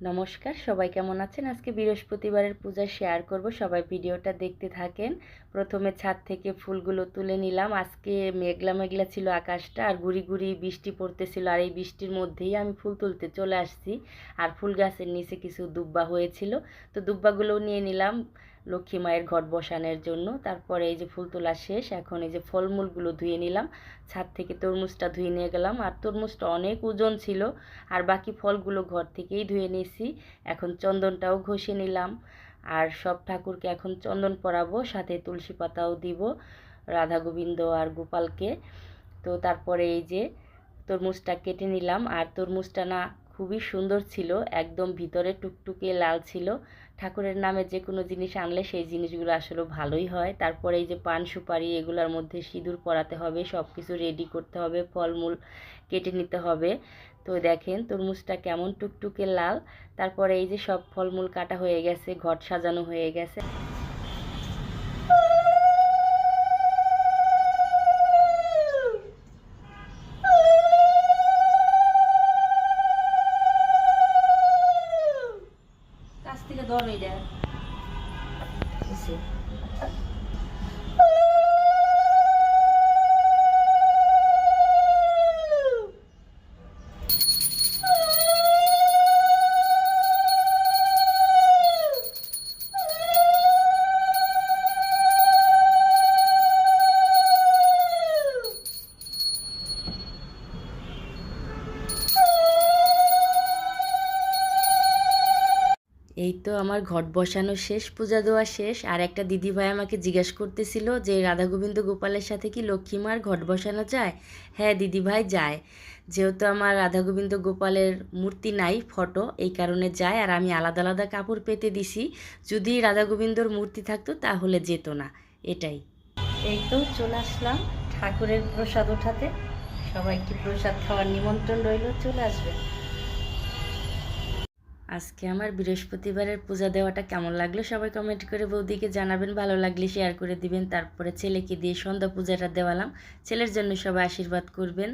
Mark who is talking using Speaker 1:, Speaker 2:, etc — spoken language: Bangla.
Speaker 1: নমস্কার, সবাই কেমন আছেন? আজকে বৃহস্পতিবারের পূজা শেয়ার করব। সবাই ভিডিওটা দেখতে থাকেন। প্রথমে ছাদ থেকে ফুলগুলো তুলে নিলাম। আজকে মেঘলা মেঘলা ছিল আকাশটা আর গুড়ি গুড়ি বৃষ্টি পড়তেছিল আর এই বৃষ্টির মধ্যেই আমি ফুল তুলতে চলে আসছি। আর ফুল গাছের নিচে কিছু দুব্বা হয়েছিল। তো দুব্বাগুলোও নিয়ে নিলাম। লক্ষ্মী মায়ের ঘট বসানোর জন্য। তারপরে এই যে ফুল তোলা শেষ, এখন এই যে ফলমূলগুলো ধুয়ে নিলাম। ছাদ থেকে তরমুজটা ধুয়ে নিয়ে গেলাম। আর তরমুজটা অনেক ওজন ছিল, আর বাকি ফলগুলো ঘর থেকেই ধুয়ে নিয়েছি। এখন চন্দনটাও ঘষে নিলাম। আর সব ঠাকুরকে এখন চন্দন পরাবো, সাথে তুলসী পাতাও দিব, রাধা গোবিন্দ আর গোপালকে। তো তারপরে এই যে তরমুজটা কেটে নিলাম। আর তরমুজটা না খুবই সুন্দর ছিল, একদম ভিতরে টুকটুকে লাল ছিল। ঠাকুরের নামে যে কোনো জিনিস আনলে সেই জিনিসগুলো আসলে ভালোই হয়। তারপরে এই যে পান সুপারি, এগুলোর মধ্যে সিঁদুর পরাতে হবে সব কিছু রেডি করতে হবে, ফলমূল কেটে নিতে হবে। তো দেখেন তরমুজটা কেমন টুকটুকে লাল। তারপরে এই যে সব ফলমূল কাটা হয়ে গেছে, ঘট সাজানো হয়ে গেছে। ধর এটা এই তো আমার ঘট বসানো শেষ, পূজা দেওয়া শেষ, আর একটা দিদিভাই আমাকে জিজ্ঞাসা করতেছিল যে রাধা গোবিন্দ গোপালের সাথে কি লক্ষ্মীমার ঘট বসানো যায়? হ্যাঁ দিদিভাই যায়। যেহেতু আমার রাধা গোবিন্দ গোপালের মূর্তি নাই, ফটো, এই কারণে যায়, আর আমি আলাদা আলাদা কাপড় পেতে দিছি। যদি রাধা গোবিন্দর মূর্তি থাকতো, তাহলে যেত না। এটাই। এই তো চলে আসলাম ঠাকুরের প্রসাদ ওঠাতে। সবাইকে প্রসাদ খাওয়ার নিমন্ত্রণ রইল, চলে আসবে। আজকে আমার বৃহস্পতিবারের পূজা দেওয়াটা কেমন লাগল সবাই কমেন্ট করে বৌদিকে জানাবেন, ভালো লাগলে শেয়ার করে দিবেন। তারপরে ছেলেকে দিয়ে সন্ধ্যা পূজাটা দেওয়ালাম। ছেলের জন্য সবাই আশীর্বাদ করবেন।